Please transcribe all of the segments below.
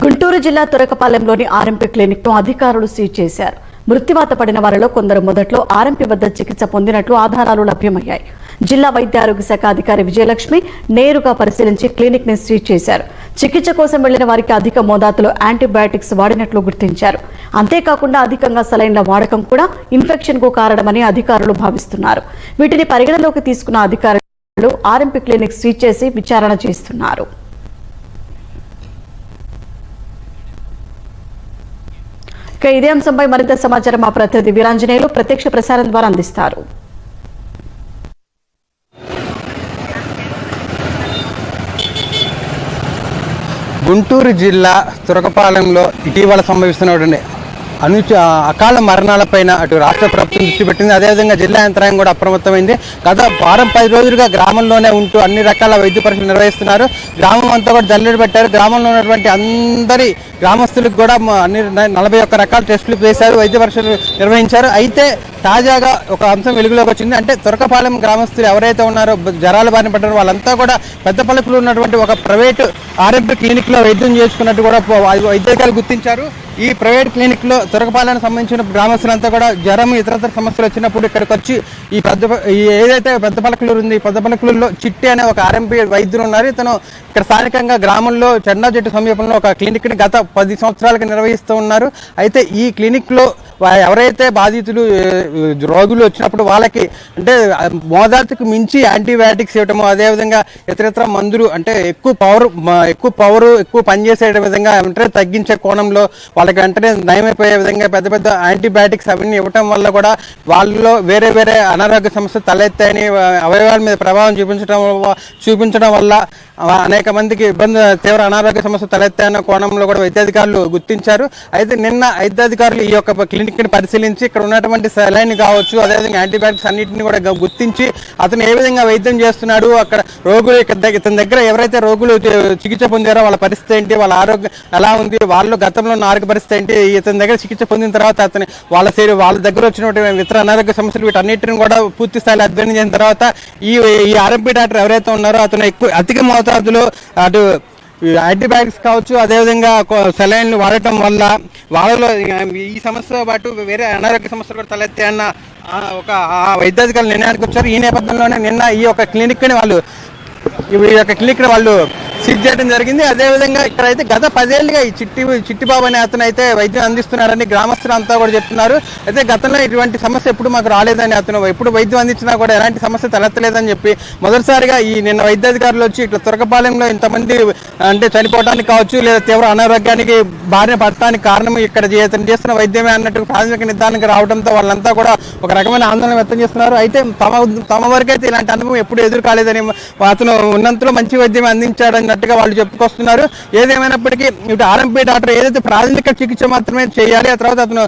గుంటూరు జిల్లా తురకపాలెంలోని ఆర్ఎంపీ క్లినిక్ను అధికారులు సీజ్ చేశారు. మృత్యువాత పడిన వారిలో కొందరు మొదట్లో ఆర్ఎంపీ వద్ద చికిత్స పొందినట్లు ఆధారాలు లభ్యమయ్యాయి. జిల్లా వైద్య ఆరోగ్య శాఖ అధికారి విజయలక్ష్మి నేరుగా పరిశీలించి క్లినిక్ని సీజ్ చేశారు. చికిత్స కోసం వెళ్ళిన వారికి అధిక మోతాదులో యాంటీబయాటిక్స్ వాడినట్లు గుర్తించారు. అంతేకాకుండా అధికంగా సలైన్ల వాడకం కూడా ఇన్ఫెక్షన్కు కారణమని అధికారులు భావిస్తున్నారు. వీటిని పరిగణలోకి తీసుకున్న అధికారులు ఆర్ఎంపీ క్లినిక్ సీజ్ చేసి విచారణ చేస్తున్నారు. ఇక ఇదే అంశంపై మరింత సమాచారం మా ప్రతినిధి వీరాంజనేయులు ప్రత్యక్ష ప్రసారం ద్వారా అందిస్తారు. గుంటూరు జిల్లా తురకపాలెంలో ఇటీవల సంభవిస్తున్నటువంటి అనుచ అకాల మరణాలపైన అటు రాష్ట్ర ప్రభుత్వం దృష్టి పెట్టింది. అదేవిధంగా జిల్లా యంత్రాంగం కూడా అప్రమత్తమైంది. గత వారం పది రోజులుగా గ్రామంలోనే ఉంటూ అన్ని రకాల వైద్య పరీక్షలు నిర్వహిస్తున్నారు. గ్రామం అంతా కూడా జల్లెడ పెట్టారు. గ్రామంలో ఉన్నటువంటి అందరి గ్రామస్తులకు కూడా అన్ని నలభై ఒక్క రకాల టెస్టులు వేశారు వైద్య పరీక్షలు నిర్వహించారు. అయితే తాజాగా ఒక అంశం వెలుగులోకి వచ్చింది. అంటే తురకపాలెం గ్రామస్తులు ఎవరైతే ఉన్నారో బ- జ్వరాల బారిన పడ్డారో వాళ్ళంతా కూడా పెద్ద పలుకులు ఉన్నటువంటి ఒక ప్రైవేటు ఆరోగ్య క్లినిక్లో వైద్యం చేసుకున్నట్టు కూడా పో- వైద్యాధికారులు గుర్తించారు. ఈ ప్రైవేట్ క్లినిక్లో సంబంధించిన గ్రామస్తులంతా కూడా జ్వరం ఇతరతర సమస్యలు వచ్చినప్పుడు ఇక్కడికి వచ్చి ఈ పెద్ద ఏదైతే పెద్ద పలకలూరు ఉంది పెద్ద పలకలూరులో చిట్టి అనే ఒక ఆర్ఎంపీ వైద్యులు ఉన్నారు. ఇతను ఇక్కడ స్థానికంగా గ్రామంలో చెన్నా చెట్టు సమీపంలో ఒక క్లినిక్ని గత పది సంవత్సరాలుగా నిర్వహిస్తూ ఉన్నారు. అయితే ఈ క్లినిక్లో ఎవరైతే బాధితులు రోగులు వచ్చినప్పుడు వాళ్ళకి అంటే ఆ, మించి యాంటీబయాటిక్స్ ఇవ్వటము అదేవిధంగా ఇతరితర మందులు అంటే ఎక్కువ పవర్ ఎక్కువ పవర్ ఎక్కువ పనిచేసే విధంగా వెంటనే తగ్గించే కోణంలో వాళ్ళకి వెంటనే నయమైపోయే విధంగా పెద్ద పెద్ద యాంటీబయాటిక్స్ అవన్నీ ఇవ్వటం వల్ల కూడా వాళ్ళలో వేరే వేరే అనారోగ్య సమస్యలు తలెత్తాయని అవయవాల మీద ప్రభావం చూపించడం చూపించడం వల్ల అనేక మందికి ఇబ్బంది తీవ్ర అనారోగ్య సమస్యలు తలెత్తాయన్న కోణంలో కూడా వైద్యాధికారులు గుర్తించారు. అయితే నిన్న వైద్యాధికారులు ఈ యొక్క క్లినిక్ ని పరిశీలించి ఇక్కడ ఉన్నటువంటి సెలైన్ కావచ్చు అదేవిధంగా యాంటీబయాటిక్స్ అన్నింటిని కూడా గుర్తించి అతను ఏ విధంగా వైద్యం చేస్తున్నాడు అక్కడ రోగులు ఇక్కడ దగ్గ- ఇతని దగ్గర ఎవరైతే రోగులు చికిత్స పొందారో వాళ్ళ పరిస్థితి ఏంటి వాళ్ళ ఆరోగ్యం ఎలా ఉంది వాళ్ళు గతంలో ఉన్న ఆరోగ్య పరిస్థితి ఏంటి ఇతని దగ్గర చికిత్స పొందిన తర్వాత అతని వాళ్ళ శరీరం వాళ్ళ దగ్గర వచ్చినటువంటి ఇతర అనారోగ్య సమస్యలు వీటన్నిటిని కూడా పూర్తి స్థాయిలో అధ్యయనం చేసిన తర్వాత ఈ ఈ ఆర్ఎంపీ డాక్టర్ ఎవరైతే ఉన్నారో అతను ఎక్కువ అధిక మోతాదులో అటు యాంటీబయాటిక్స్ కావచ్చు అదేవిధంగా సెలైన్లు వాడటం వల్ల వాళ్ళలో ఈ సమస్యతో పాటు వేరే అనారోగ్య సమస్యలు కూడా తలెత్తాయన్న ఆ, ఒక ఆ వైద్యాధికారులు నిర్ణయానికి వచ్చారు. ఈ నేపథ్యంలోనే నిన్న ఈ యొక్క క్లినిక్ని వాళ్ళు ఈ యొక్క క్లినిక్ వాళ్ళు సిద్ధ చేయడం జరిగింది. అదేవిధంగా ఇక్కడ అయితే గత పదేళ్ళుగా ఈ చిట్టి చిట్టిబాబు అనే అతను అయితే వైద్యం అందిస్తున్నారని గ్రామస్తులు అంతా కూడా చెప్తున్నారు. అయితే గతంలో ఇటువంటి సమస్య ఎప్పుడు మాకు రాలేదని అతను ఎప్పుడు వైద్యం అందించినా కూడా ఎలాంటి సమస్య తలెత్తలేదని చెప్పి మొదటిసారిగా ఈ నిన్న వైద్యాధికారులు వచ్చి ఇట్లా తురకపాలెంలో ఇంతమంది అంటే చనిపోవడానికి కావచ్చు లేదా తీవ్ర అనారోగ్యానికి బారిన పడటానికి కారణం ఇక్కడ ఇతను చేస్తున్న వైద్యమే అన్నట్టు ప్రాథమిక నిర్ధారణకు రావడంతో వాళ్ళంతా కూడా ఒక రకమైన ఆందోళన వ్యక్తం చేస్తున్నారు. అయితే తమ తమ వరకైతే ఇలాంటి అనుభవం ఎప్పుడు ఎదురు కాలేదని అతను ఉన్నంతలో మంచి వైద్యం అందించాడని అన్నట్టుగా వాళ్ళు చెప్పుకొస్తున్నారు. ఏదేమైనప్పటికీ ఇటు ఆర్ఎంపీ డాక్టర్ ఏదైతే ప్రాథమిక చికిత్స మాత్రమే చేయాలి ఆ తర్వాత అతను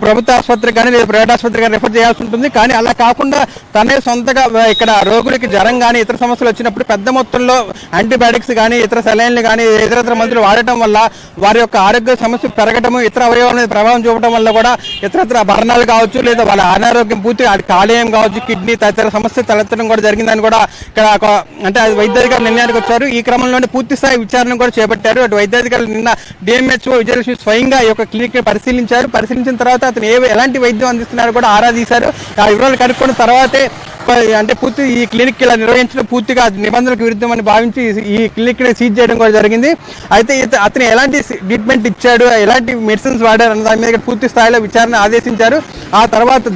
ప్రభుత్వ ఆసుపత్రి కానీ లేదా ప్రైవేట్ ఆసుపత్రికి కానీ రిఫర్ చేయాల్సి ఉంటుంది. కానీ అలా కాకుండా తనే సొంతగా ఇక్కడ రోగులకి జ్వరం కానీ ఇతర సమస్యలు వచ్చినప్పుడు పెద్ద మొత్తంలో యాంటీబయాటిక్స్ కానీ ఇతర సెలైన్లు కానీ ఇతర మందులు వాడటం వల్ల వారి యొక్క ఆరోగ్య సమస్య పెరగటము ఇతర అవయవాల మీద ప్రభావం చూపడం వల్ల కూడా ఇతరత్ర భరణాలు కావచ్చు లేదా వాళ్ళ అనారోగ్యం పూర్తి కాలేయం కావచ్చు కిడ్నీ తదితర సమస్య తలెత్తడం కూడా జరిగిందని కూడా ఇక్కడ ఒక- అంటే వైద్య అధికారులు నిర్ణయానికి వచ్చారు. ఈ క్రమంలో క్రమంలోనే పూర్తి స్థాయి విచారణ కూడా చేపట్టారు. అటు వైద్యాధికారులు నిన్న డిఎంహెచ్ఓ విజయలక్ష్మి స్వయంగా ఈ యొక్క క్లినిక్ని పరిశీలించారు. పరిశీలించిన తర్వాత అతను ఏ ఎలాంటి వైద్యం అందిస్తున్నారో కూడా ఆరా తీశారు ఆ వివరాలు కనుక్కున్న తర్వాతే అంటే పూర్తి ఈ క్లినిక్ ఇలా నిర్వహించడం పూర్తిగా నిబంధనలకు విరుద్ధమని భావించి ఈ క్లినిక్ని సీజ్ చేయడం కూడా జరిగింది. అయితే అతను ఎలాంటి ట్రీట్మెంట్ ఇచ్చాడు ఎలాంటి మెడిసిన్స్ వాడారు అన్న దాని మీద పూర్తి స్థాయిలో విచారణ ఆదేశించారు. ఆ తర్వాత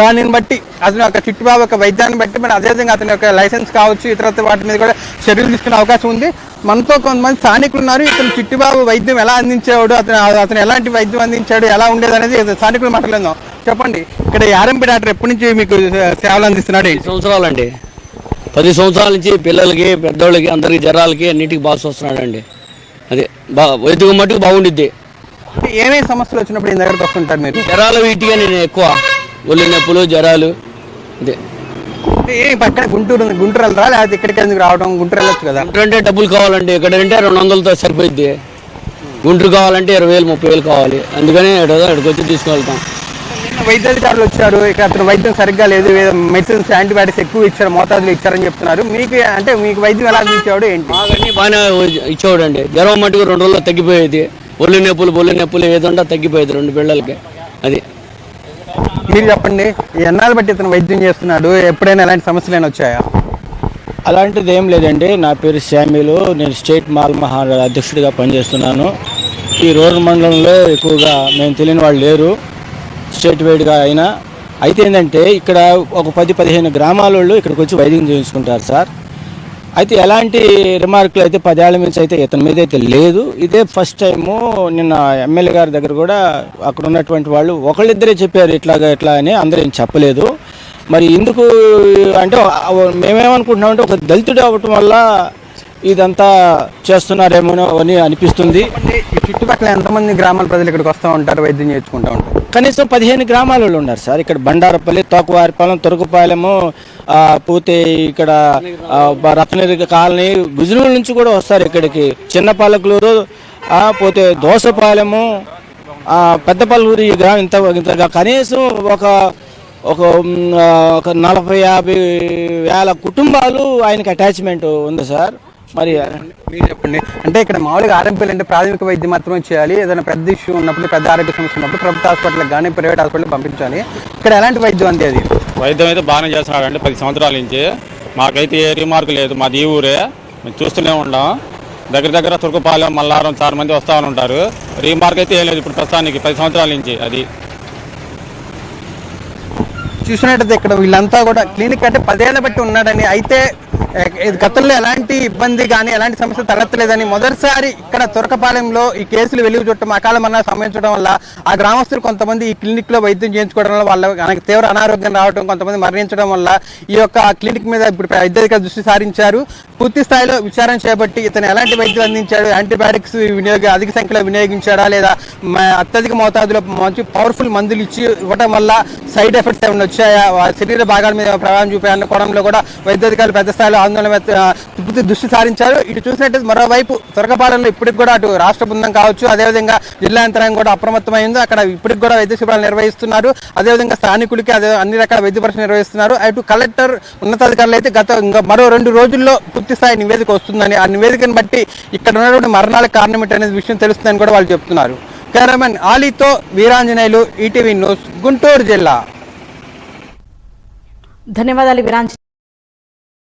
దానిని బట్టి అతని యొక్క చుట్టుబాబు యొక్క వైద్యాన్ని బట్టి మరి అదేవిధంగా అతని యొక్క లైసెన్స్ కావచ్చు ఇతర వాటి మీద కూడా చర్యలు తీసుకునే అవకాశం ఉంది. మనతో కొంతమంది స్థానికులు ఉన్నారు. ఇతను చిట్టిబాబు వైద్యం ఎలా అందించేవాడు అతను అతను ఎలాంటి వైద్యం అందించాడు ఎలా ఉండేది అనేది స్థానికులు మాట్లాడదాం చెప్పండి. ఇక్కడ ఆర్ఎంపీ డాక్టర్ ఎప్పటి నుంచి మీకు సేవలు అందిస్తున్నాడు ఏంటి? పది సంవత్సరాలండి. పది సంవత్సరాల నుంచి పిల్లలకి పెద్దోళ్ళకి అందరికి జ్వరాలకి అన్నిటికీ బాగా వస్తున్నాడండి అదే బా వైద్యం మట్టుకు బాగుండిద్ది. ఏమేమి సమస్యలు వచ్చినప్పుడు ఈ దగ్గరకు వస్తుంటారు మీరు? జ్వరాలు వీటిగా నేను ఎక్కువ. ఒళ్ళు నొప్పులు జ్వరాలు అంటే పక్కన గుంటూరు ఉంది. గుంటూరు వెళ్తారా? లేకపోతే ఇక్కడికి ఎందుకు రావడం? గుంటూరు వెళ్ళొచ్చు కదా. అంటే డబ్బులు కావాలండి ఎక్కడంటే రెండు వందలతో సరిపోద్ది గుంటూరు కావాలంటే ఇరవై వేలు ముప్పై వేలు కావాలి. అందుకని ఎక్కడికి వచ్చి తీసుకెళ్తాం వైద్యాధికారులు వచ్చారు. ఇక్కడ అతను వైద్యం సరిగ్గా లేదు. మెడిసిన్స్ యాంటీబయాటిక్స్ ఎక్కువ ఇచ్చారు. మోతాదులు ఇచ్చారని చెప్తున్నారు. మీకు అంటే మీకు వైద్యం ఎలా అందించాడు ఏంటి? మాకన్నీ బాగానే ఇచ్చేవాడండి. జ్వరం మటుకు రెండు రోజుల్లో తగ్గిపోయేది. ఒళ్ళు నొప్పులు బొల్లు నొప్పులు ఏదంటే తగ్గిపోయేది రెండు పిల్లలకి. అది. మీరు చెప్పండి ఎన్నాళ్ళు బట్టి ఇతను వైద్యం చేస్తున్నాడు? ఎప్పుడైనా ఎలాంటి సమస్యలు అయినా వచ్చాయా? అలాంటిది ఏం లేదండి. నా పేరు శామ్యులు నేను స్టేట్ మాల్ మహా అధ్యక్షుడిగా పనిచేస్తున్నాను. ఈ రూరల్ మండలంలో ఎక్కువగా మేము తెలియని వాళ్ళు లేరు. స్టేట్ వైడ్గా అయినా. అయితే ఏంటంటే ఇక్కడ ఒక పది పదిహేను గ్రామాల వాళ్ళు ఇక్కడికి వచ్చి వైద్యం చేయించుకుంటారు సార్. అయితే ఎలాంటి రిమార్కులు అయితే పదేళ్ళ నుంచి అయితే ఇతని మీద అయితే లేదు. ఇదే ఫస్ట్ టైము నిన్న ఎమ్మెల్యే గారి దగ్గర కూడా అక్కడ ఉన్నటువంటి వాళ్ళు ఒకళ్ళిద్దరే చెప్పారు ఇట్లాగా ఇట్లా అని. అందరూ ఏం చెప్పలేదు. మరి ఎందుకు అంటే మేమేమనుకుంటున్నామంటే ఒక దళితుడు అవ్వటం వల్ల ఇదంతా చేస్తున్నారేమో అని అనిపిస్తుంది. చుట్టుపక్కల ఎంతమంది గ్రామాల ప్రజలు ఇక్కడికి వస్తూ ఉంటారు వైద్యం చేయించుకుంటూ ఉంటారు? కనీసం పదిహేను గ్రామాల వాళ్ళు ఉన్నారు సార్. ఇక్కడ బండారపల్లి తోకవారిపాలెం తొరకపాలెము పోతే ఇక్కడ రత్నగిరి కాలనీ గుజనూరు నుంచి కూడా వస్తారు ఇక్కడికి. చిన్నపాలకులూరు పోతే దోసపాలెము పెద్దపల్లూరు ఈ గ్రామం ఇంత ఇంతగా కనీసం ఒక ఒక ఒక నలభై యాభై వేల కుటుంబాలు ఆయనకి అటాచ్మెంట్ ఉంది సార్. మరి మీరు చెప్పండి. అంటే ఇక్కడ మామూలుగా ఆర్ఎంపీలు అంటే ప్రాథమిక వైద్యం మాత్రమే చేయాలి. ఏదైనా పెద్ద ఇష్యూ ఉన్నప్పుడు పెద్ద ఆరోగ్య సమస్య ఉన్నప్పుడు ప్రభుత్వ హాస్పిటల్కి కానీ ప్రైవేట్ హాస్పిటల్కి పంపించాలి. ఇక్కడ ఎలాంటి వైద్యం అందేది వైద్యం అయితే బాగానే చేస్తున్నాడండి. పది సంవత్సరాల నుంచి. మాకైతే ఏ రిమార్క్ లేదు. మాది ఈ ఊరే. మేము చూస్తూనే ఉన్నాం. దగ్గర దగ్గర తుర్కపాలెం మల్లారం చాలా మంది వస్తూ ఉంటారు. రీమార్క్ అయితే ఏం లేదు. ఇప్పుడు ప్రస్తుతానికి పది సంవత్సరాల నుంచి అది. చూసినట్టయితే ఇక్కడ వీళ్ళంతా కూడా క్లినిక్ అంటే పదేళ్ళ బట్టి ఉన్నాడని అయితే గతంలో ఎలాంటి ఇబ్బంది కానీ ఎలాంటి సమస్య తలెత్తలేదని మొదటిసారి ఇక్కడ తురకపాలెంలో ఈ కేసులు వెలుగు చుట్టం అకాల మరణాలు సంభవించడం వల్ల ఆ గ్రామస్తులు కొంతమంది ఈ క్లినిక్లో వైద్యం చేయించుకోవడం వల్ల వాళ్ళకి తీవ్ర అనారోగ్యం రావడం కొంతమంది మరణించడం వల్ల ఈ యొక్క క్లినిక్ మీద ఇప్పుడు వైద్యాధికారులు దృష్టి సారించారు. పూర్తి స్థాయిలో విచారణ చేపట్టి ఇతను ఎలాంటి వైద్యం అందించాడు యాంటీబయాటిక్స్ వినియోగ అధిక సంఖ్యలో వినియోగించాడా లేదా అత్యధిక మోతాదులో మంచి పవర్ఫుల్ మందులు ఇచ్చి ఇవ్వడం వల్ల సైడ్ ఎఫెక్ట్స్ ఏమైనా వచ్చాయా? శరీర భాగాల మీద ప్రభావం చూపాయన్న కోణంలో కూడా వైద్యాధికారులు పెద్ద స్థాయిలో ఆందోళన పూర్తి దృష్టి సారించారు. ఇటు చూసినట్టు మరోవైపు త్వరగపాలెంలో ఇప్పటికి కూడా అటు రాష్ట్ర బృందం కావచ్చు అదేవిధంగా జిల్లా యంత్రాంగం కూడా అప్రమత్తమైంది. అక్కడ ఇప్పటికి కూడా వైద్య శిబిరాలు నిర్వహిస్తున్నారు. అదేవిధంగా స్థానికులకి అదే అన్ని రకాల వైద్య పరీక్షలు నిర్వహిస్తున్నారు. అటు కలెక్టర్ ఉన్నతాధికారులు అయితే గత ఇంకా మరో రెండు రోజుల్లో పూర్తి స్థాయి నివేదిక వస్తుందని. ఆ నివేదికను బట్టి ఇక్కడ ఉన్నటువంటి మరణాలకు కారణం ఏంటనేది విషయం తెలుస్తుందని కూడా వాళ్ళు చెప్తున్నారు. కెమెరామెన్ ఆలీతో వీరాంజనేయులు ఈటీవీ న్యూస్ గుంటూరు జిల్లా. ధన్యవాదాలు విరాంజ